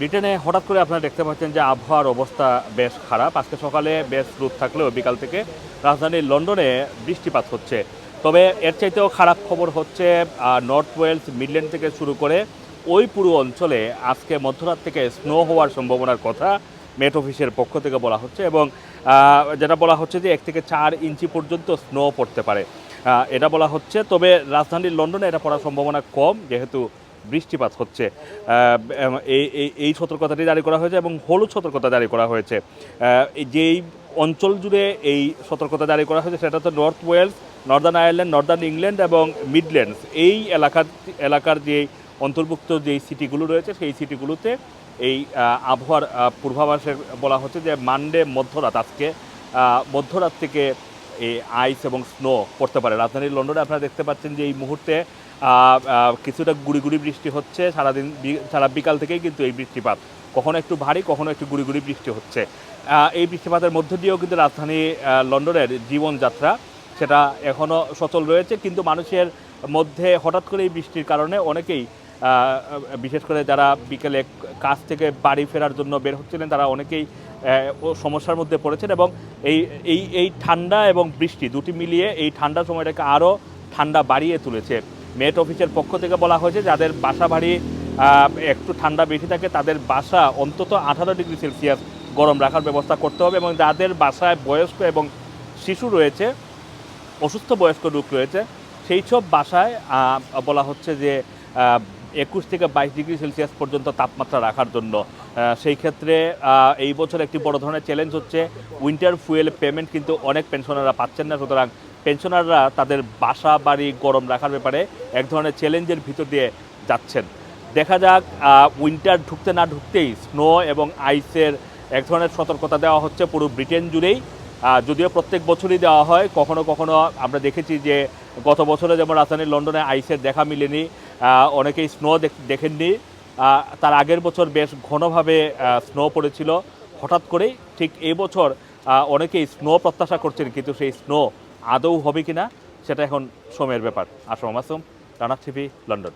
ব্রিটেনে হঠাৎ করে আপনারা দেখতে পাচ্ছেন যে আবহাওয়ার অবস্থা বেশ খারাপ। আজকে সকালে বেশ রোদ থাকলেও বিকাল থেকে রাজধানী লন্ডনে বৃষ্টিপাত হচ্ছে। তবে এর চাইতেও খারাপ খবর হচ্ছে নর্থ ওয়েলস, মিডল্যান্ড থেকে শুরু করে ওই পুরো অঞ্চলে আজকে মধ্যরাত থেকে স্নো হওয়ার সম্ভাবনার কথা মেট অফিসের পক্ষ থেকে বলা হচ্ছে এবং যেটা বলা হচ্ছে যে এক থেকে চার ইঞ্চি পর্যন্ত স্নো পড়তে পারে। এটা বলা হচ্ছে, তবে রাজধানী লন্ডনে এটা পড়ার সম্ভাবনা কম, যেহেতু বৃষ্টিপাত হচ্ছে। এই, এই- সতর্কতাটি জারি করা হয়েছে এবং হলুদ সতর্কতা জারি করা হয়েছে। যেই অঞ্চল জুড়ে এই সতর্কতা জারি করা হয়েছে সেটা তো north Wales northern Ireland northern England এবং মিডল্যান্ডস এই এলাকার এলাকার যে অন্তর্ভুক্ত যেই সিটিগুলো রয়েছে সেই সিটিগুলোতে এই আবহাওয়ার পূর্বাভাসে বলা হচ্ছে যে মানডে মধ্যরাত আজকে মধ্যরাত থেকে এই আইস এবং স্নো পড়তে পারে। রাজধানী লন্ডনে আপনারা দেখতে পাচ্ছেন যে এই মুহূর্তে কিছুটা গুড়ি গুড়ি বৃষ্টি হচ্ছে। সারাদিন সারা বিকাল থেকেই কিন্তু এই বৃষ্টিপাত। কখনো একটু ভারী, কখনো একটু গুড়ি গুড়ি বৃষ্টি হচ্ছে। এই বৃষ্টিপাতের মধ্য দিয়েও কিন্তু রাজধানী লন্ডনের জীবনযাত্রা সেটা এখনও সচল রয়েছে। কিন্তু মানুষের মধ্যে হঠাৎ করে এই বৃষ্টির কারণে অনেকেই বিশেষ করে যারা বিকেলে কাজ থেকে বাড়ি ফেরার জন্য বের হচ্ছিলেন, তারা অনেকেই সমস্যার মধ্যে পড়েছেন এবং এই এই এই ঠান্ডা এবং বৃষ্টি দুটি মিলিয়ে এই ঠান্ডার সময়টাকে আরও ঠান্ডা বাড়িয়ে তুলেছে। মেট অফিসের পক্ষ থেকে বলা হয়েছে, যাদের বাসা বাড়ি একটু ঠান্ডা বেশি থাকে, তাদের বাসা অন্তত আঠারো ডিগ্রি সেলসিয়াস গরম রাখার ব্যবস্থা করতে হবে এবং যাদের বাসায় বয়স্ক এবং শিশু রয়েছে, অসুস্থ বয়স্ক লোক রয়েছে, সেই সব বাসায় বলা হচ্ছে যে একুশ থেকে বাইশ ডিগ্রি সেলসিয়াস পর্যন্ত তাপমাত্রা রাখার জন্য। সেই ক্ষেত্রে এই বছর একটি বড় ধরনের চ্যালেঞ্জ হচ্ছে উইন্টার ফুয়েল পেমেন্ট কিন্তু অনেক পেনশনাররা পাচ্ছেন না। সুতরাং পেনশনাররা তাদের বাসা, বাড়ি গরম রাখার ব্যাপারে এক ধরনের চ্যালেঞ্জের ভিতর দিয়ে যাচ্ছেন। দেখা যাক উইন্টার ঢুকতে না ঢুকতেই স্নো এবং আইসের এক ধরনের সতর্কতা দেওয়া হচ্ছে পুরো ব্রিটেন জুড়েই। যদিও প্রত্যেক বছরই দেওয়া হয়, কখনো কখনো আমরা দেখেছি যে গত বছরে যেমন রাজধানী লন্ডনে আইসের দেখা মিলেনি অনেকেই স্নো দেখেননি। তার আগের বছর বেশ ঘনভাবে স্নো পড়েছিল। হঠাৎ করেই ঠিক এই বছর অনেকেই স্নো প্রত্যাশা করছেন, কিন্তু সেই স্নো আদৌ হবে কিনা, সেটা এখন সময়ের ব্যাপার। Assam Masum Rana TV, London.